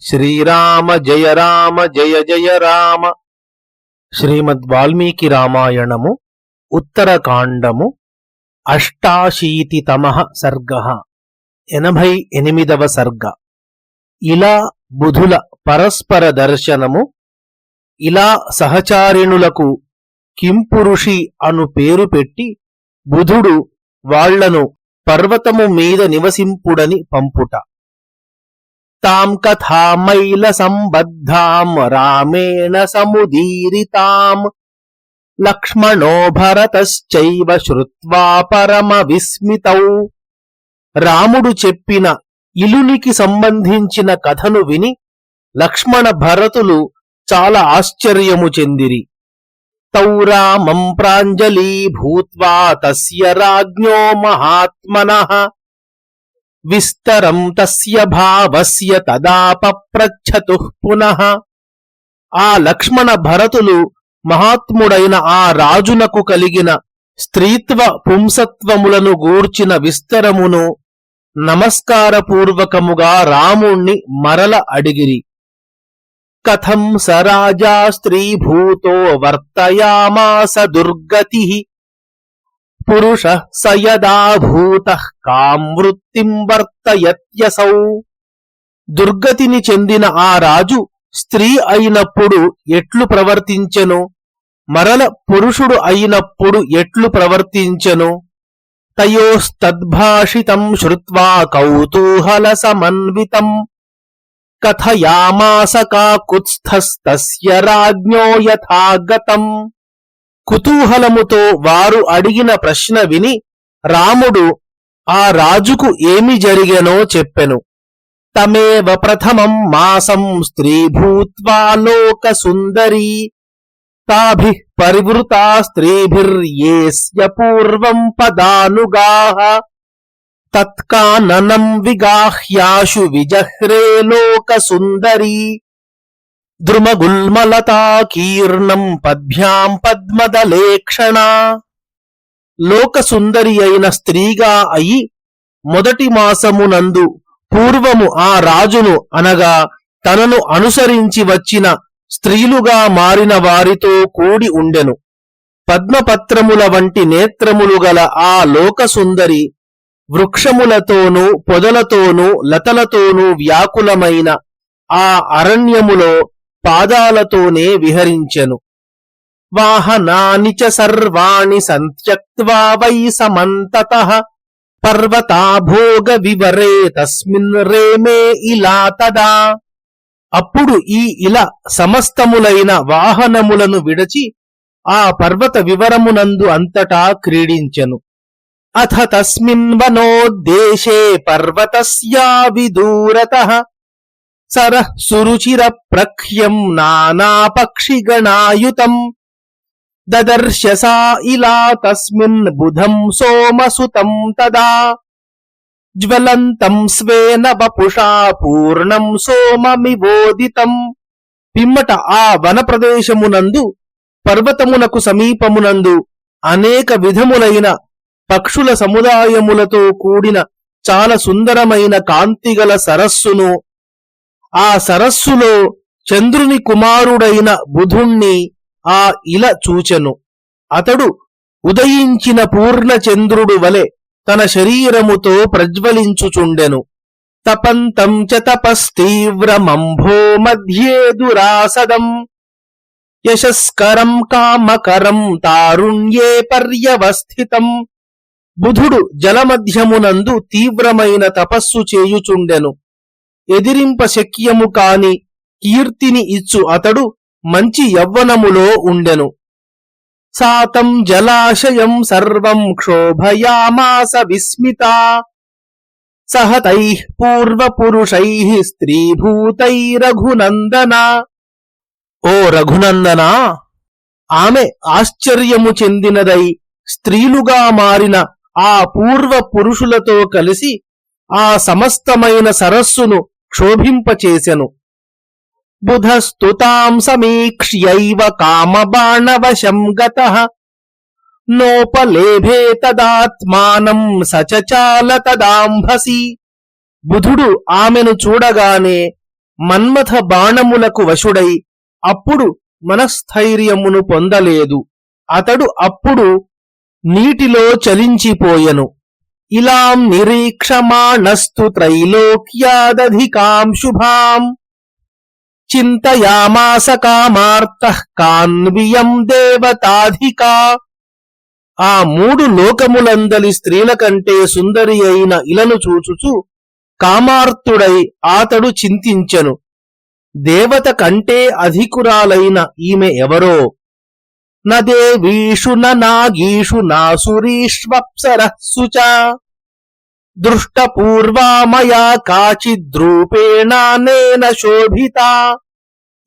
శ్రీరామ జయ రామ జయ జయ రామ. శ్రీమద్ వాల్మీకి రామాయణము ఉత్తరకాండము అష్టాశీతితమ సర్గ ఎనభై ఎనిమిదవ సర్గ. ఇలా బుధుల పరస్పర దర్శనము ఇలా సహచారిణులకు కింపురుషి అను పేరు పెట్టి బుధుడు వాళ్ళను పర్వతము మీద నివసింపుడని పంపుట. తాం కథామైల సంబద్ధాం రామేణ సముదీరితాం. లక్ష్మణో భరతశ్చైవ శ్రుత్వా పరమ విస్మితౌ రాముడు చెప్పిన ఇలునికి సంబంధించిన కథను విని లక్ష్మణ భరతులు చాలా ఆశ్చర్యము చెందిరి. తౌ రామం ప్రాంజలీభూత్వా తస్య రాజ్ఞో మహాత్మనః. విస్తరం తస్య భావస్య తదాపప్రచ్ఛతు పునః. ఆ లక్ష్మణ భరతులు మహాత్ముడైన ఆ రాజునకు కలిగిన స్త్రీత్వ పుంసత్వములను గూర్చిన విస్తరమును నమస్కారపూర్వకముగా రాముణ్ణి మరల అడిగిరి. కథం స రాజా స్త్రీభూతో వర్తయామాస దుర్గతి. పురుష స యదా భూత కాం వృత్తిం వర్తయత్యసౌ. దుర్గతిని చెందిన ఆ రాజు స్త్రీ అయినప్పుడు ఎట్లు ప్రవర్తించెను? మరల పురుషుడు అయినప్పుడు ఎట్లు ప్రవర్తించెను? తయోస్తద్భాషితం శ్రుత్వా కౌతూహల సమన్వితం కథయామాస కాకుత్స్థస్తస్య రాజ్ఞో యథాగతం. కుతూహలముతో వారు అడిగిన ప్రశ్న విని రాముడు ఆ రాజుకు ఏమి జరిగెనో చెప్పెను. తమేవ ప్రథమం మాసం స్త్రీ భూత్వా లోక సుందరీ తాభి పరివృతా స్త్రీభిర్యేస్య పూర్వం పదానుగాః తత్కాననం విగాహ్యాశు విజహ్రే లోక సుందరీ. ద్రుమగుల్మలతాకీర్ణం పద్భ్యాం పద్మదలేక్షణ. లోకసుందరి అయిన స్త్రీగా అయి మొదటి మాసమునందు పూర్వము ఆ రాజును అనగా తనను అనుసరించి వచ్చిన స్త్రీలుగా మారిన వారితో కూడి ఉండెను. పద్మపత్రముల వంటి నేత్రములు గల ఆ లోకసుందరి వృక్షములతోనూ పొదలతోనూ లతలతోనూ వ్యాకులమైన ఆ అరణ్యములో పాదాలతోనే విహరించెను. వాహనాని చ సర్వాణి సంత్యక్వా వై సమంతత. పర్వతాభోగ వివరే తస్మిన్ రేమే ఇలా తదా. అప్పుడు ఈ ఇలా సమస్తములైన వాహనములను విడచి ఆ పర్వత వివరమునందు అంతటా క్రీడించెను. అథ తస్మిన్ వనోద్దేశే పర్వతస్యా విదూరత. సర సురుచిర ప్రఖ్యం నానాపక్షిగణాయుతం. దదర్శ సా ఇలా తస్మిన్ బుధం సోమసుతం తదా. జ్వలంతం స్వేన వపుషా పూర్ణం సోమమివోదితం. పిమ్మట ఆ వన ప్రదేశమునందు పర్వతమునకు సమీపమునందు అనేక విధములైన పక్షుల సముదాయములతో కూడిన చాలా సుందరమైన కాంతిగల సరస్సును ఆ సరస్సులో చంద్రుని కుమారుడైన బుధుణ్ణి ఆ ఇల చూచెను. అతడు ఉదయించిన పూర్ణచంద్రుడు వలె తన శరీరముతో ప్రజ్వలించుచుండెను. తపంతం చ తపస్తీవ్రమంభో మధ్యే దురాసదం. యశస్కరం కామకరం తారుణ్యే పర్యవస్థితం. బుధుడు జలమధ్యమునందు తీవ్రమైన తపస్సు చేయుచుండెను. ఎదిరింప శక్యము కాని కీర్తిని ఇచ్చు అతడు మంచి యవ్వనములో ఉండెను. సాతం జలాశయం సర్వం క్షోభయామాస విస్మిత. సహతై పూర్వపురుషై స్త్రీభూతై రఘునందన ఓ రఘునందనా! ఆమె ఆశ్చర్యము చెందినదై స్త్రీలుగా మారిన ఆ పూర్వ పురుషులతో కలిసి ఆ సమస్తమైన సరస్సును క్షోభింపచేసెను. బుధస్తుతాం సమీక్ష్యైవ కామబాణవశం గత. నోపలేభే తదాత్మానం సచచాల తదాంభసి. బుధుడు ఆమెను చూడగానే మన్మథ బాణములకు వశుడై అప్పుడు మనస్థైర్యమును పొందలేదు. అతడు అప్పుడు నీటిలో చలించిపోయెను. ఇలాం నిరీక్షమాణస్తు త్రైలోక్యాదధికాం శుభాం. చింతయామాస కామార్త కాన్వియం దేవతాధికా. ఆ మూడు లోకములందలి స్త్రీల కంటే సుందరి అయిన ఇలను చూచుచు కామార్తుడై ఆతడు చింతించెను. దేవత కంటే అధికురాలైన ఈమె ఎవరో? నదేవీషు నాగీషు నాసురీష్వప్సరస్సు చ. దృష్టపూర్వామయా కాచిద్రూపేణానేన శోభిత.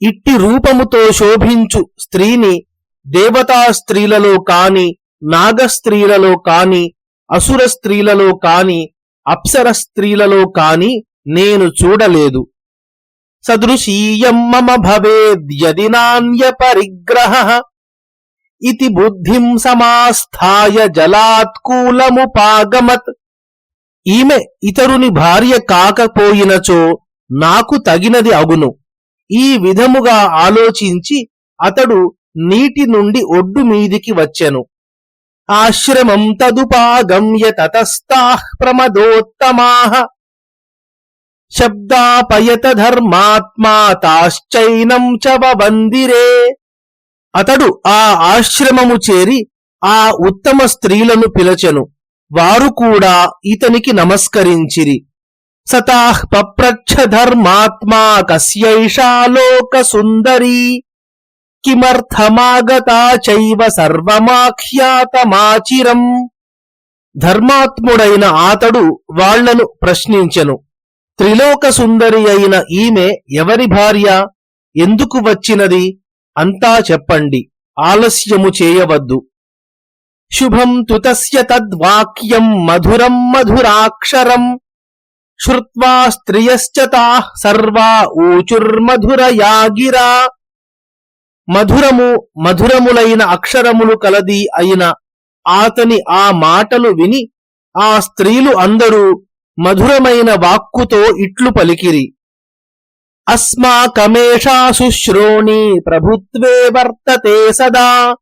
ఇట్టి రూపముతో శోభించు స్త్రీని దేవతా స్త్రీలలో కాని నాగ స్త్రీలలో కాని అసుర స్త్రీలలో కాని అప్సర స్త్రీలలో కాని నేను చూడలేదు. సదృశీయం మమ భవేద్యది నాణ్య పరిగ్రహ. ఇది బుద్ధిం సమాస్థాయ జలాత్కూలముపాగమత్ ఈమె ఇతరుని భార్య కాకపోయినచో నాకు తగినది అగును. ఈ విధముగా ఆలోచించి అతడు నీటి నుండి ఒడ్డు మీదికి వచ్చెను. ఆశ్రమం తదుపాగమ్య తతస్థాః ప్రమదోత్తమాః. శబ్దాపయత ధర్మాత్మా తాశ్చైనం చ వవందిరే. అతడు ఆ ఆశ్రమము చేరి ఆ ఉత్తమ స్త్రీలను పిలచెను. వారు కూడా ఇతనికి నమస్కరించిరి. సతాహ్ పప్రచ్ఛ ధర్మాత్మా కస్యైషా లోక సుందరీ కిమర్థమాగతా చైవ సర్వమాఖ్యాతమాచిరం. ధర్మాత్ముడైన ఆతడు వాళ్ళను ప్రశ్నించెను. త్రిలోక సుందరి అయిన ఈమె ఎవరి భార్య? ఎందుకు వచ్చినది? అంతా చెప్పండి. ఆలస్యము చేయవద్దు. శుభం తుతస్య తద్వాక్యం మధురం మధురాక్షరం. శ్రుత్వా స్త్రియశ్చ తాః సర్వా ఊచుర్మధురయాగిరా. మధురము మధురములైన అక్షరములు కలది అయిన ఆతని ఆ మాటలు విని ఆ స్త్రీలు అందరూ మధురమైన వాక్కుతో ఇట్లు పలికిరి. అస్మాకమేషా శుశ్రోణి ప్రభుత్వే వర్తతే సదా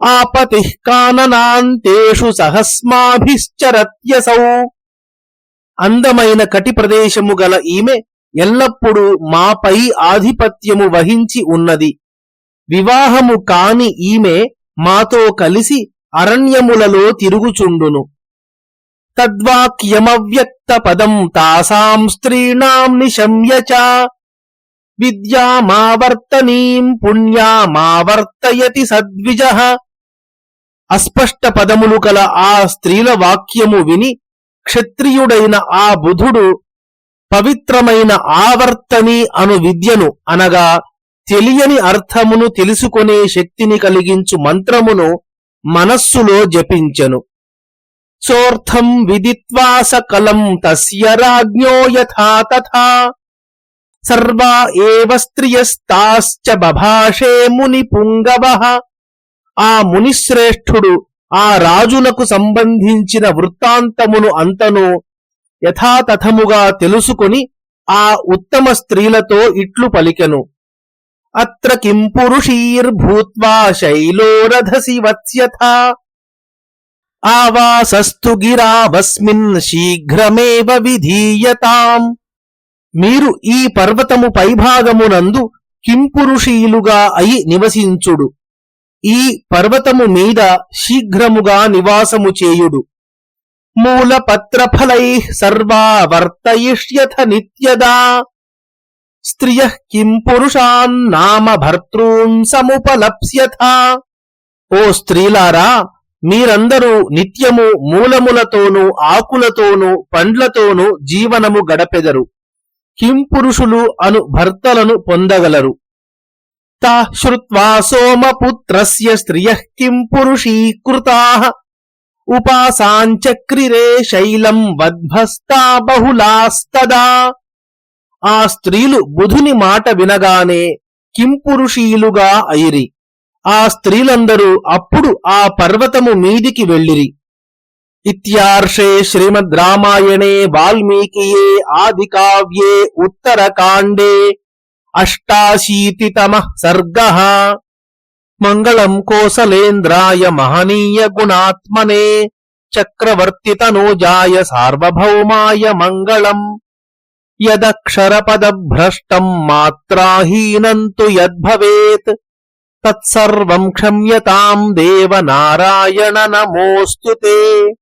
ఆపతి కాననాంతేషు సహస్మాభిశ్చరత్యసౌ అందమైన కటి ప్రదేశము గల ఈమె ఎల్లప్పుడూ మాపై ఆధిపత్యము వహించి ఉన్నది. వివాహము కాని ఈమె మాతో కలిసి అరణ్యములలో తిరుగుచుండును. తద్వాక్యమవ్యక్త పదం తాసాం స్త్రీణాం నిశమ్య విద్యామావర్తనీం పుణ్యామావర్తయతి సద్విజ. అస్పష్ట పదములు కల ఆ స్త్రీల వాక్యము విని క్షత్రియుడైన ఆ బుధుడు పవిత్రమైన ఆవర్తని అను విద్యను అనగా తెలియని అర్థమును తెలుసుకునే శక్తిని కలిగించు మంత్రమును మనస్సులో జపించెను. సోర్థం విదిత్వాస కలం తస్య రాజ్ఞో యథా తథా. సర్వా ఏవ స్త్రియస్తాశ్చ బభాషే ముని పుంగవ ఆ మునిశ్రేష్ఠుడు ఆ రాజునకు సంబంధించిన వృత్తాంతమును అంతను యథాతథముగా తెలుసుకొని ఆ ఉత్తమ స్త్రీలతో ఇట్లు పలికెను. అత్ర కిం పురుషీర్భూత్వా శైలోరధసి వత్స్యథా। ఆవాసస్తు గిరావస్మిన్ శీఘ్రమేవ విధీయతాం। మీరు ఈ పర్వతము పైభాగమునందు కింపురుషీలుగా అయి నివసించుడు. ఈ పర్వతము మీద శీఘ్రముగా నివాసము చేయుడు. మూల పత్రఫలై సర్వా వర్తయిష్యథ నిత్యదా. స్త్రియ కిం పురుషాన్నామ భర్తృన్ సముపలప్స్యథ. ఓ స్త్రీలారా మీరందరూ నిత్యము మూలములతోనూ ఆకులతోనూ పండ్లతోనూ జీవనము గడపెదరు. కింపురుషులు అను భర్తలను పొందగలరు. తా శ్రుత్వా సోమపుత్రస్య స్త్రియః కిం ఉపాసాంచక్రిరే శైలం వద్భస్తా బహుళాస్తదా. ఆ స్త్రీలు బుధుని మాట వినగానే కింపురుషీలుగా అయిరి. ఆ స్త్రీలందరూ అప్పుడు ఆ పర్వతము మీదికి వెళ్ళిరి. इत्यार्षे श्रीमद् रामायणे वाल्मीकिये आदिकाव्ये उत्तरकाण्डे अष्टाशीतितमः सर्गः। मङ्गलम् कोसलेन्द्राय महनीय गुणात्मने चक्रवर्तितनोजाय सार्वभौमाय मङ्गलम्। यदक्षरपदभ्रष्टम् मात्राहीनम् तु यद्भवेत्। तत्सर्वम् क्षम्यताम् देव नारायण नमोऽस्तु ते।